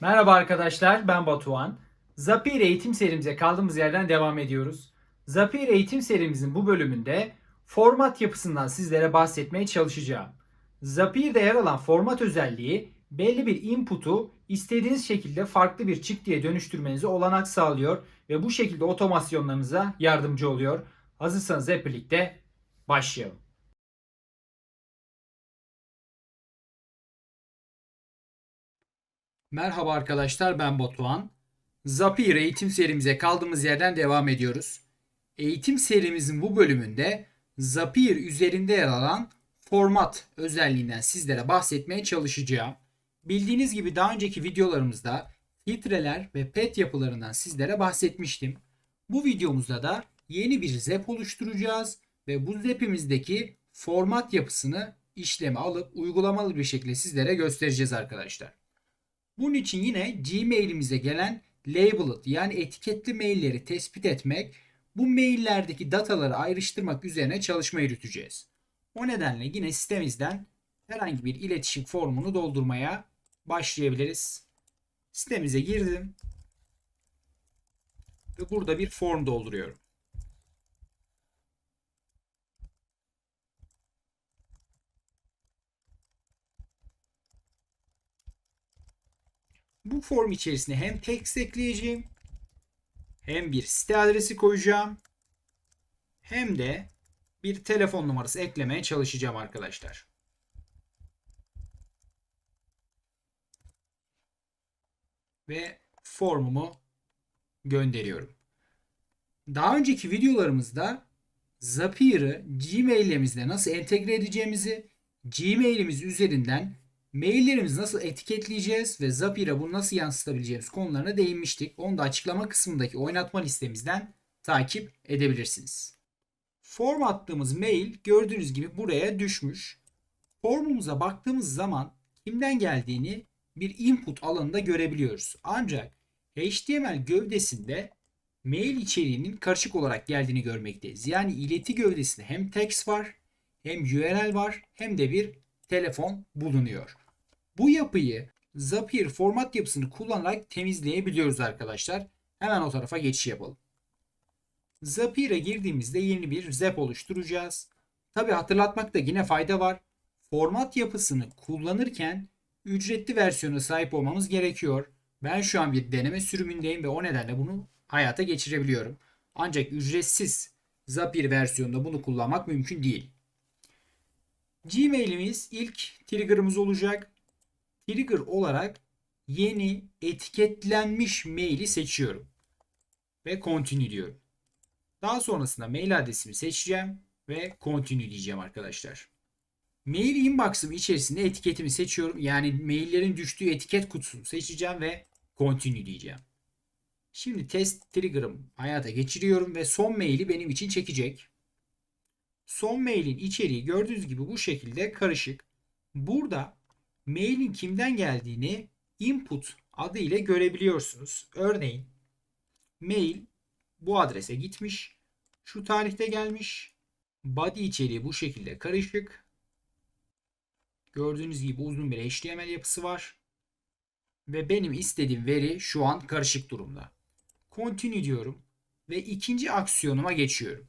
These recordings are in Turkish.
Merhaba arkadaşlar, ben Batuhan. Zapier eğitim serimize kaldığımız yerden devam ediyoruz. Zapier eğitim serimizin bu bölümünde format yapısından sizlere bahsetmeye çalışacağım. Zapier'de yer alan format özelliği belli bir input'u istediğiniz şekilde farklı bir çıktıya dönüştürmenize olanak sağlıyor ve bu şekilde otomasyonlarınıza yardımcı oluyor. Hazırsanız hep birlikte başlayalım. Merhaba arkadaşlar ben Batuhan. Zapier eğitim serimize kaldığımız yerden devam ediyoruz. Eğitim serimizin bu bölümünde Zapier üzerinde yer alan format özelliğinden sizlere bahsetmeye çalışacağım. Bildiğiniz gibi daha önceki videolarımızda filtreler ve pet yapılarından sizlere bahsetmiştim. Bu videomuzda da yeni bir zep oluşturacağız ve bu zepimizdeki format yapısını işleme alıp uygulamalı bir şekilde sizlere göstereceğiz arkadaşlar. Bunun için yine Gmail'imize gelen labeled yani etiketli mailleri tespit etmek, bu maillerdeki dataları ayrıştırmak üzerine çalışma yürüteceğiz. O nedenle yine sitemizden herhangi bir iletişim formunu doldurmaya başlayabiliriz. Sitemize girdim. Ve burada bir form dolduruyorum. Bu form içerisine hem text ekleyeceğim hem bir site adresi koyacağım hem de bir telefon numarası eklemeye çalışacağım arkadaşlar. Ve formumu gönderiyorum. Daha önceki videolarımızda Zapier'ı Gmail'imizle nasıl entegre edeceğimizi, Gmail'imiz üzerinden maillerimizi nasıl etiketleyeceğiz ve Zapier'e bunu nasıl yansıtabileceğimiz konularına değinmiştik. Onu da açıklama kısmındaki oynatma listemizden takip edebilirsiniz. Form attığımız mail gördüğünüz gibi buraya düşmüş. Formumuza baktığımız zaman kimden geldiğini bir input alanında görebiliyoruz. Ancak HTML gövdesinde mail içeriğinin karışık olarak geldiğini görmekteyiz. Yani ileti gövdesinde hem text var, hem URL var, hem de bir telefon bulunuyor. Bu yapıyı Zapier format yapısını kullanarak temizleyebiliyoruz arkadaşlar. Hemen o tarafa geçiş yapalım. Zapier'e girdiğimizde yeni bir zap oluşturacağız. Tabi hatırlatmakta yine fayda var. Format yapısını kullanırken ücretli versiyona sahip olmamız gerekiyor. Ben şu an bir deneme sürümündeyim ve o nedenle bunu hayata geçirebiliyorum. Ancak ücretsiz Zapier versiyonunda bunu kullanmak mümkün değil. Gmail'imiz ilk trigger'ımız olacak. Trigger olarak yeni etiketlenmiş maili seçiyorum. Ve continue diyorum. Daha sonrasında mail adresimi seçeceğim ve continue diyeceğim arkadaşlar. Mail inbox'ım içerisinde etiketimi seçiyorum. Yani maillerin düştüğü etiket kutusunu seçeceğim ve continue diyeceğim. Şimdi test trigger'ım hayata geçiriyorum ve son maili benim için çekecek. Son mailin içeriği gördüğünüz gibi bu şekilde karışık. Burada mailin kimden geldiğini input adı ile görebiliyorsunuz. Örneğin mail bu adrese gitmiş. Şu tarihte gelmiş. Body içeriği bu şekilde karışık. Gördüğünüz gibi uzun bir HTML yapısı var. Ve benim istediğim veri şu an karışık durumda. Continue diyorum ve ikinci aksiyonuma geçiyorum.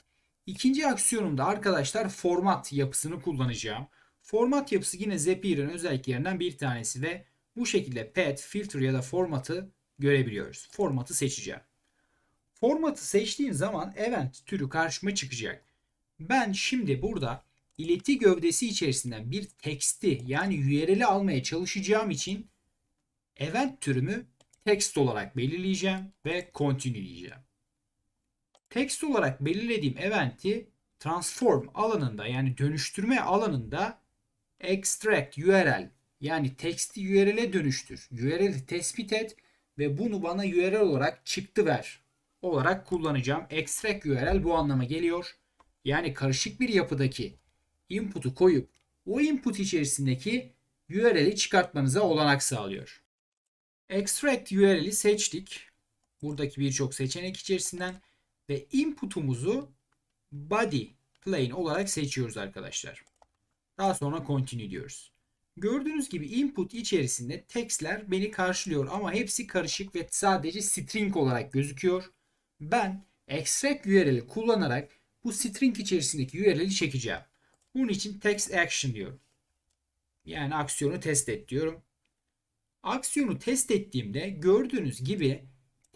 İkinci aksiyonumda arkadaşlar format yapısını kullanacağım. Format yapısı yine Zapier'in özelliklerinden bir tanesi ve bu şekilde pet, filter ya da formatı görebiliyoruz. Formatı seçeceğim. Formatı seçtiğim zaman event türü karşıma çıkacak. Ben şimdi burada ileti gövdesi içerisinden bir teksti yani URL'i almaya çalışacağım için event türümü text olarak belirleyeceğim ve continue diyeceğim. Text olarak belirlediğim eventi transform alanında yani dönüştürme alanında extract URL yani text'i URL'e dönüştür. URL'i tespit et ve bunu bana URL olarak çıktı ver olarak kullanacağım. Extract URL bu anlama geliyor. Yani karışık bir yapıdaki input'u koyup o input içerisindeki URL'i çıkartmanıza olanak sağlıyor. Extract URL'i seçtik. Buradaki birçok seçenek içerisinden ve input'umuzu body plain olarak seçiyoruz arkadaşlar. Daha sonra continue diyoruz. Gördüğünüz gibi input içerisinde textler beni karşılıyor ama hepsi karışık ve sadece string olarak gözüküyor. Ben extract URL'i kullanarak bu string içerisindeki URL'i çekeceğim. Bunun için text action diyorum. Yani aksiyonu test et diyorum. Aksiyonu test ettiğimde gördüğünüz gibi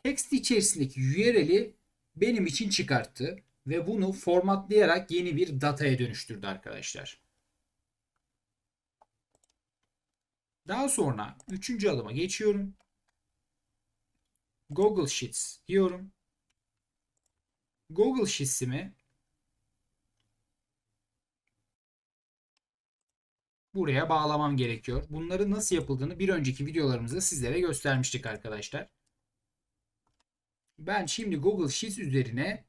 text içerisindeki URL'i benim için çıkarttı ve bunu formatlayarak yeni bir dataya dönüştürdü arkadaşlar. Daha sonra üçüncü adıma geçiyorum. Google Sheets diyorum. Google Sheets'imi buraya bağlamam gerekiyor. Bunları nasıl yapıldığını bir önceki videolarımızda sizlere göstermiştik arkadaşlar. Ben şimdi Google Sheets üzerine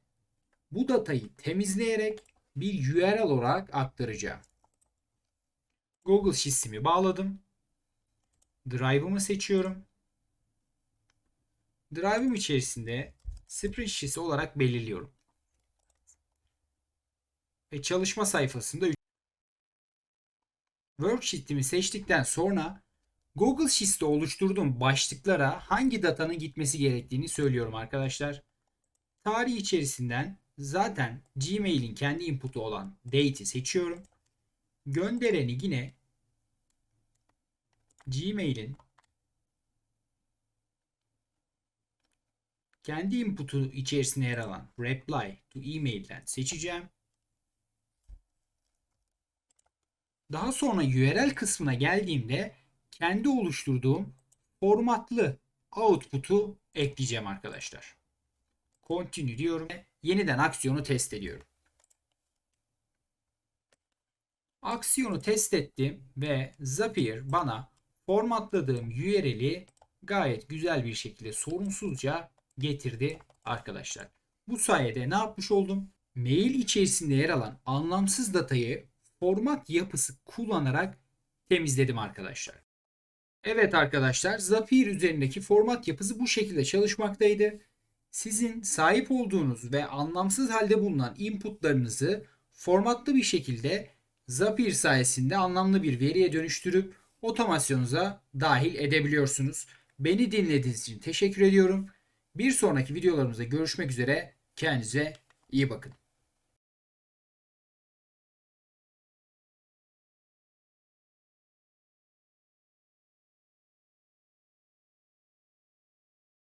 bu datayı temizleyerek bir URL olarak aktaracağım. Google Sheets'imi bağladım. Drive'ımı seçiyorum. Drive'ım içerisinde spreadsheet olarak belirliyorum. Ve çalışma sayfasında Worksheet'imi seçtikten sonra Google Sheets'te oluşturduğum başlıklara hangi datanın gitmesi gerektiğini söylüyorum arkadaşlar. Tarih içerisinden zaten Gmail'in kendi input'u olan date'i seçiyorum. Göndereni yine Gmail'in kendi input'u içerisine yer alan reply to email'den seçeceğim. Daha sonra URL kısmına geldiğimde kendi oluşturduğum formatlı output'u ekleyeceğim arkadaşlar. Continue diyorum. Yeniden aksiyonu test ediyorum. Aksiyonu test ettim ve Zapier bana formatladığım URL'i gayet güzel bir şekilde sorunsuzca getirdi arkadaşlar. Bu sayede ne yapmış oldum? Mail içerisinde yer alan anlamsız datayı format yapısı kullanarak temizledim arkadaşlar. Evet arkadaşlar Zapier üzerindeki format yapısı bu şekilde çalışmaktaydı. Sizin sahip olduğunuz ve anlamsız halde bulunan inputlarınızı formatlı bir şekilde Zapier sayesinde anlamlı bir veriye dönüştürüp otomasyonunuza dahil edebiliyorsunuz. Beni dinlediğiniz için teşekkür ediyorum. Bir sonraki videolarımızda görüşmek üzere. Kendinize iyi bakın.